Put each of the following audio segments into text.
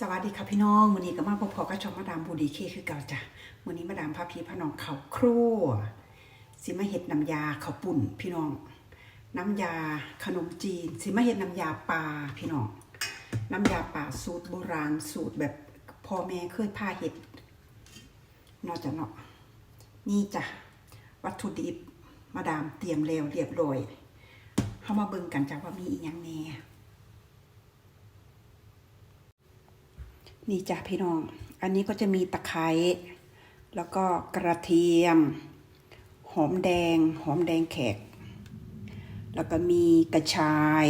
สวัสดีค่ะพี่น้องวันนี้ก็มาพบกับช่องมาดามบูดีเคคือเก่าจ้ะวันนี้มาดามพาพี่พน้องเขาครัวสิมาเห็ดน้ำยาข้าวปุ่นพี่น้อง น้ำยาขนมจีนสิมาเห็ดน้ำยาปลาพี่น้อง น้ำยาป่าสูตรโบราณสูตรแบบพ่อแม่เคยพาเห็ดนอกจากเนาะนี่จ้ะวัตถุดิบมาดามเตรียมแล้วเรียบร้อยเข้ามาเบิ่งกันจ้ะว่ามีอีกอย่างแน่ นี่จ้ะพี่น้อง อันนี้ก็จะมีตะไคร้แล้วก็กระเทียม หอมแดง หอมแดงแขก แล้วก็มีกระชาย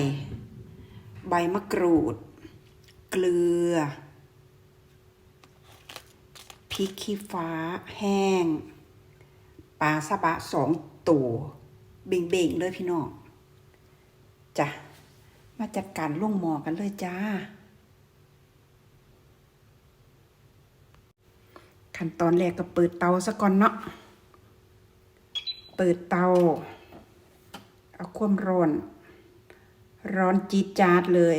ใบมะกรูด เกลือพริกขี้ฟ้า แห้งปลาซาบะสองตัวเบ่งๆเลยพี่น้องจ้ะมาจัดการล่วงหมอกันเลยจ้า ขั้นตอนแรกก็เปิดเตาซะก่อนเนาะ เปิดเตา เอาความร้อน ร้อนจีดจาดเลย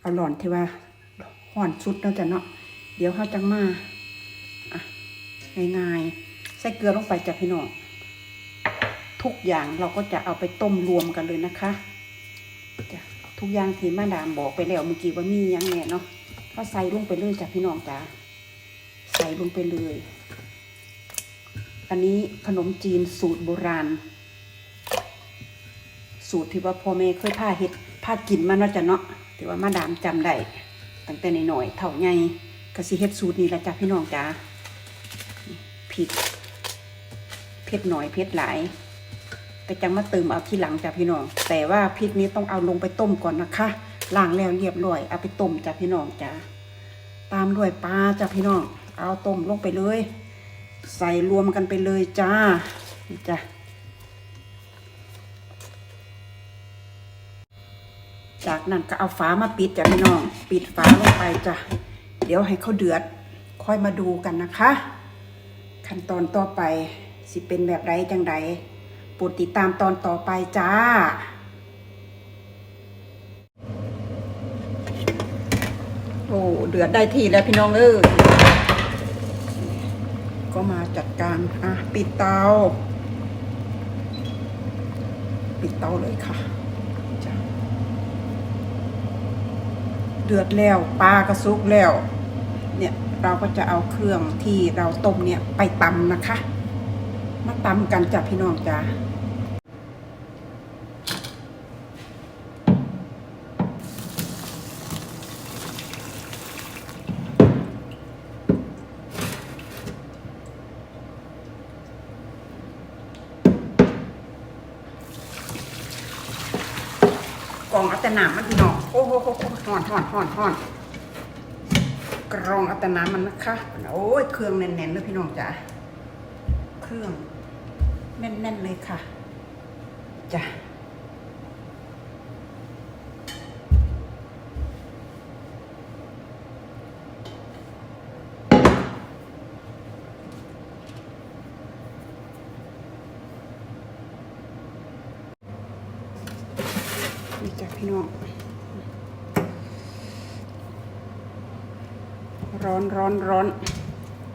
เอาหลอนที่ว่าห่อนสุดแล้วจ้ะเนาะ เดี๋ยวเขาจังมาอะง่ายๆ ใส่เกลือลงไปจ้ะพี่น้องทุกอย่างเราก็จะเอาไปต้มรวมกันเลยนะคะจ้ะทุกอย่างที่แมาดามบอกไปแล้วเมื่อกี้ว่ามียังเนี่ยเนาะก็ใส่ลงไปเลยจ้ะพี่น้องจ้ะ ส่ลงไปเลย อันนี้ขนมจีนสูตรโบราณ สูตรที่ว่าพ่อแม่เคยพาเฮ็ดพากินมาเนาะจ้ะเนาะที่ว่ามาดามจำได้ตั้งแต่หน่อยๆเท่าไงก็สิเฮ็ดสูตรนี้แหละจ้ะพี่น้องจ้าพริกเผ็ดหน่อยเผ็ดหลายแต่จังมาเติมเอาทีหลังจ้ะพี่น้อง แต่ว่าพริกนี้ต้องเอาลงไปต้มก่อนนะคะล้างแล้วเรียบร้อยเอาไปต้มจ้ะพี่น้องจ้าตามด้วยปลาจ้ะพี่น้อง เอาต้มลงไปเลย ใส่รวมกันไปเลยจ้าจ้ะจากนั้นก็เอาฝามาปิดจ้ะพี่น้อง ปิดฝาลงไปจ้ะเดี๋ยวให้เขาเดือด ค่อยมาดูกันนะคะ ขั้นตอนต่อไปสิเป็นแบบไรจังใดโปรดติดตามตอนต่อไปจ้า โอ้เดือดได้ที่แล้วพี่น้องเออ ก็มาจัดการอะปิดเตา ปิดเตาเลยค่ะจะเดือดแล้วปลากระซุกแล้ว เนี่ยเราก็จะเอาเครื่องที่เราต้มเนี่ยไปตำนะคะ มาตำกันจ้ะพี่น้องจ้า กรองอัตนามันพี่น้องโอ้โหห่อนห่อนห่อนห่อนกรองอัตนามันนะคะโอ้ยเครื่องแน่นๆเลยพี่น้องจ้ะเครื่องแน่นๆเลยค่ะจ้ะ นี่จ้ะ พี่น้องร้อนร้อนร้อน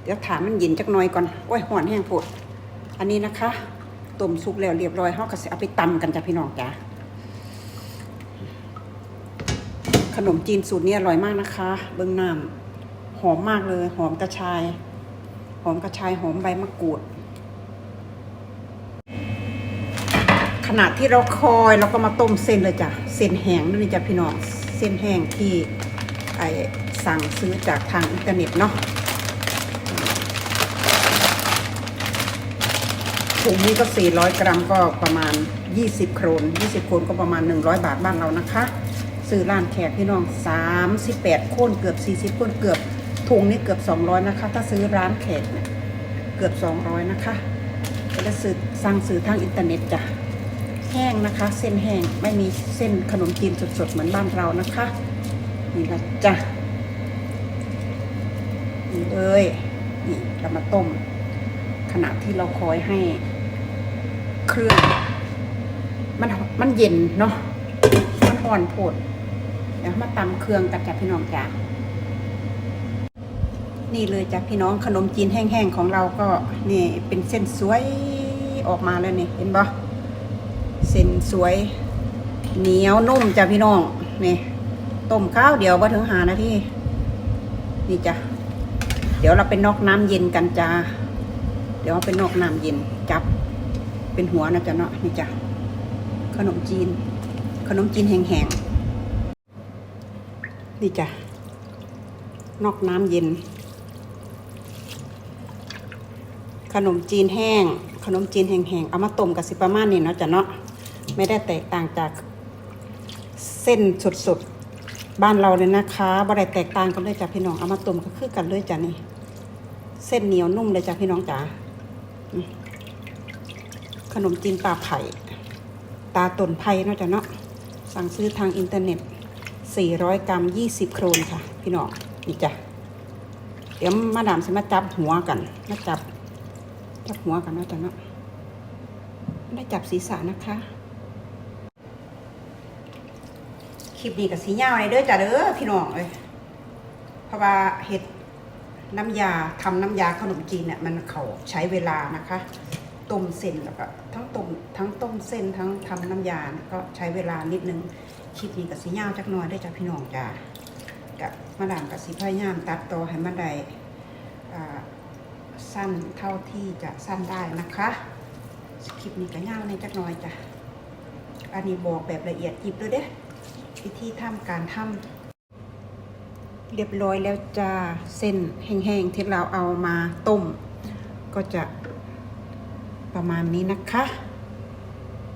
เดี๋ยวถามมันเย็นจักหน่อยก่อนโอ้ยหอนแห้งโพดอันนี้นะคะต้มสุกแล้วเรียบร้อยเขาก็จะเอาไปตำกันจ้ะพี่น้องจ้ะขนมจีนสูตรนี้อร่อยมากนะคะ เบิ้งน้ำหอมมากเลย หอมกระชาย หอมกระชายหอมใบมะกรูด ขณะที่เราคอยเราก็มาต้มเส้นเลยจ้ะเส้นแห้งนี่จ้ะพี่น้องเส้นแห้งที่ไอสั่งซื้อจากทางอินเทอร์เน็ตเนาะถุงนี้ก็ 400 กรัมก็ประมาณ 20 โครน 20 โครนก็ประมาณ 100 บาทบ้านเรานะคะ ซื้อร้านแขกพี่น้อง 38 โคนเกือบ 40 โคนเกือบถุงนี้เกือบ 200 นะคะ ถ้าซื้อร้านแขกเนี่ยเกือบ 200 นะคะก็จะซื้อสั่งซื้อทางอินเทอร์เน็ตจ้ะ แห้งนะคะ เส้นแห้งไม่มีเส้นขนมจีนสดๆเหมือนบ้านเรานะคะนี่นะจ้ะนี่เลยนี่เรามาต้ม ขณะที่เราคอยให้ เครื่อง มันมันเย็นเนาะมันอ่อนโผดเดี๋ยวมาตำเครื่องกันจ้ะพี่น้องจ้ะนี่เลยจ้ะพี่น้องขนมจีนแห้งๆของเราก็นี่เป็นเส้นสวยออกมาแล้วนี่เห็นปะ เส้นสวย เหนียวนุ่มจ้ะพี่น้องนี่ต้มข้าวเดียวว่าถึงหานาทีนี่จ้ะเดี๋ยวเราไปนอกน้ำเย็นกันจ้าเดี๋ยวเราไปนอกน้ำเย็นจับ เป็นหัวนะจ๊ะเนาะนี่จ้ะขนมจีน ขนมจีนแห้งๆนี่จ้ะนอกน้ำเย็น ขนมจีนแห้ง ขนมจีนแห้งๆเอามาต้มกับสิประมาณนี้เนาะจ้ะเนาะ ไม่ได้แตกต่างจากเส้นสดๆ บ้านเราเลยนะคะบ่ได้แตกต่างกันเลยจ้ะพี่น้อง เอามาต้มก็คือกันเลยจ้ะนี่ เส้นเหนียวนุ่มเลยจ้ะพี่น้องจ๋า ขนมจีนตาไผ่ ตาตนไผ่เนาะจ้ะเนาะ สั่งซื้อทางอินเทอร์เน็ต 400 กรัม 20 โครนค่ะ พี่น้อง นี่จ้ะ เดี๋ยวมาดามจะมาจับหัวกัน มาจับ จับหัวกันเนาะจ้ะเนาะได้จับศีรษะนะคะ คลิปนี้กับสีเงาเลยเด้อจ้ะเด้อพี่น้องเอ้ยเพราะว่าเห็ดน้ำยาทำน้ำยาขนมจีนเนี่ยมันเขาใช้เวลานะคะต้มเส้นแล้วก็ทั้งต้มทั้งต้มเส้นทั้งทำน้ำยาก็ใช้เวลานิดนึงคลิปนี้กับสีเงาจักหน่อยได้อจ้ะพี่น้องจ้ะกับมาดามกับสีพยายามตัดต่อให้มันได้สั้นเท่าที่จะสั้นได้นะคะคลิปนี้ก็ยาวในจักหน่อยจ้ะอันนี้บอกแบบละเอียดยิบเลยเด้ วิธีทำการทำเรียบร้อยแล้วจ้าเส้นแห้งๆที่เราเอามาต้ม ก็จะประมาณนี้นะคะ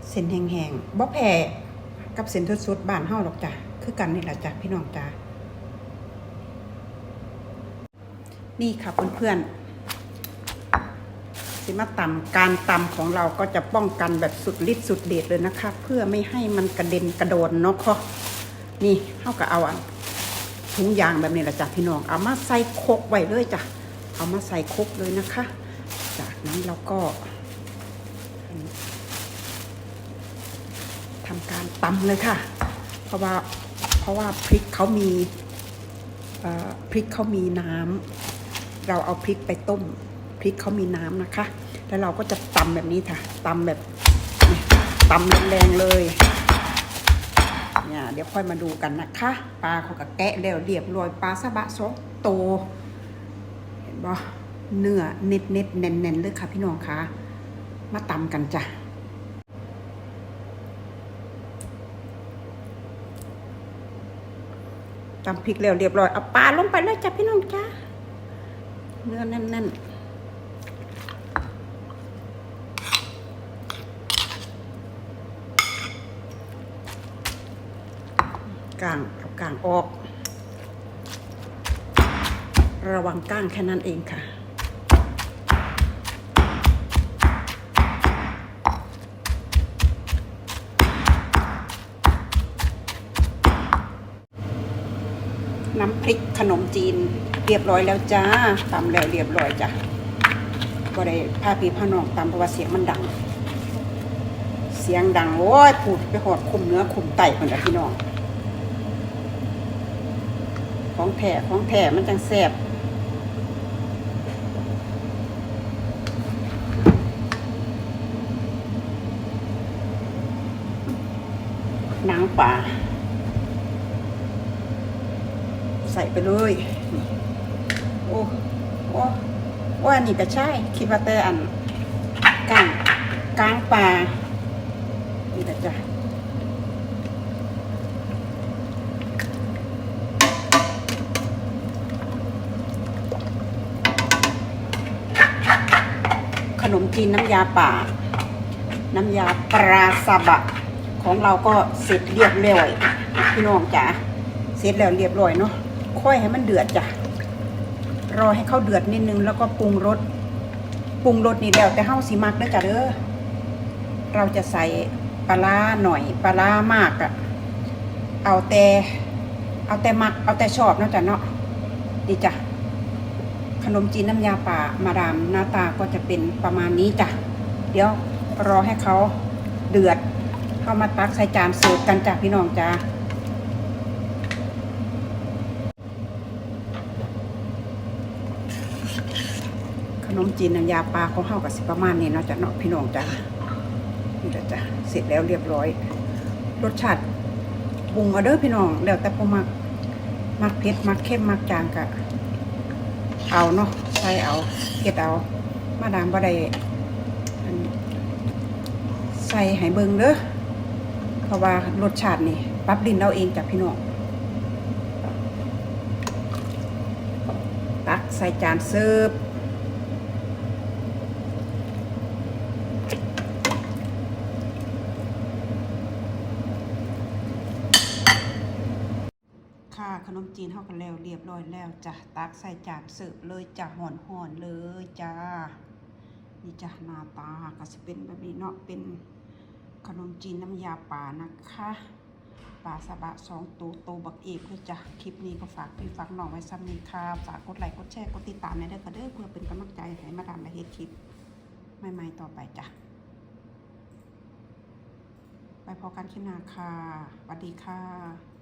เส้นแห้งๆบ่แผ่กับเส้นสดๆบ้านเฮาหรอกจ้ะคือกันนี่แหละจ้ะพี่น้องจ้านี่ค่ะเพื่อนๆสิมาตำการตำของเราก็จะป้องกันแบบสุดฤทธิ์สุดเดชเลยนะคะ เพื่อไม่ให้มันกระเด็นกระโดนเนาะค่ะ นี่เท่ากับเอาถุงยางแบบนี้แหละจ้ะพี่น้อง เอามาใส่คกไว้เลยจ้ะ เอามาใส่คกเลยนะคะ จากนั้นเราก็ทำการตำเลยค่ะ เพราะว่าเพราะว่าพริกเขามีพริกเขามีน้ำเราเอาพริกไปต้ม พริกเขามีน้ำนะคะ แล้วเราก็จะตำแบบนี้ค่ะตำแบบตำแรงๆเลย เนี่ย เดี๋ยวค่อยมาดูกันนะคะ ปลาเขาก็แกะแล้วเรียบร้อยปลาซาบะสองโต เห็นบ่เนื้อเน็ดเน็ดแน่นแน่นๆเลยค่ะพี่น้องคะมาตำกันจ้ะตำพริกแล้วเรียบร้อยเอาปลาลงไปเลยจ้ะพี่น้องจ้าเนื้อแน่นๆ กลางเอากลางออก ระวังก้างแค่นั้นเองค่ะ น้ำพริกขนมจีนเรียบร้อยแล้วจ้าตำแล้วเรียบร้อยจ้ะก็ได้พาพี่พานองตำเพราะว่าเสียงมันดังเสียงดังโอ้ยพูดไปหอดคุมเนื้อคุมไตคนละพี่น้อง ของแท้ของแท้มันจังแซ่บหนังป่า ใส่ไปเลย โอ้โอ้ว่านี่ก็ใช่คิดว่าแต่อันกลางกลางป่านี่แหละจ้ะ นมจีนน้ำยาป่า น้ำยาปลาซาบะ ของเราก็เสร็จเรียบร้อยพี่น้องจ๋าเสร็จแล้วเรียบร้อยเนาะค่อยให้มันเดือดจ้ะรอให้เขาเดือดนิดนึงแล้วก็ปรุงรสปรุงรสนี่แล้วแต่เฮาสิมักเด้อจ้ะเด้อเราจะใส่ปลาหน่อยปลามากอะเอาแต่เอาแต่มักเอาแต่ชอบนาะจ้ะเนาะดีจ้ะ ขนมจีนน้ำยาป่ามาดามหน้าตาก็จะเป็นประมาณนี้จ้ะ เดี๋ยวรอให้เขาเดือด เข้ามาตักใส่จานเสิร์ฟกันจ้ะพี่น้องจ้านมจีนน้ำยาปลาของเฮากับสิประมาณนี้เนาะจ้ะเนาะพี่น้องจ้ะนี่แหละจ้ะเสร็จแล้วเรียบร้อย รสชาติปรุงเอาเด้อพี่น้องแล้วแต่พอมักมักเผ็ดมักเข้มมักจางกะ เอาเนาะใส่เอาเก็ดเอา มาดามบ่ได้ใส่ไห้เบิงเด้อเพราะว่ารสชาตินี่ปรับดินเราเองจากพี่น้องตักใส่จานเสิร์ฟ ค่ะ ขนมจีนเฮากันแล้วเรียบร้อยแล้วจ้ะตักใส่จานเสิร์ฟเลยจ้ะห่อนห่อนเลยจ้านี่จ้ะหน้าตาก็สิเป็นแบบนี้เนาะเป็นขนมจีนน้ำยาป่านะคะปลาสะบะสองตัวโตบักเอกเลยจ้ะคลิปนี้ก็ฝากพี่ฝากน้องไว้ซ้ำนี้ค่ะฝากกดไลค์กดแชร์กดติดตามในเด้อค่ะเด้อเพื่อเป็นกำลังใจให้มาดามและเฮ็ดคลิปใหม่ๆต่อไปจ้ะไปพอกันคลิปหน้าค่ะสวัสดีค่ะ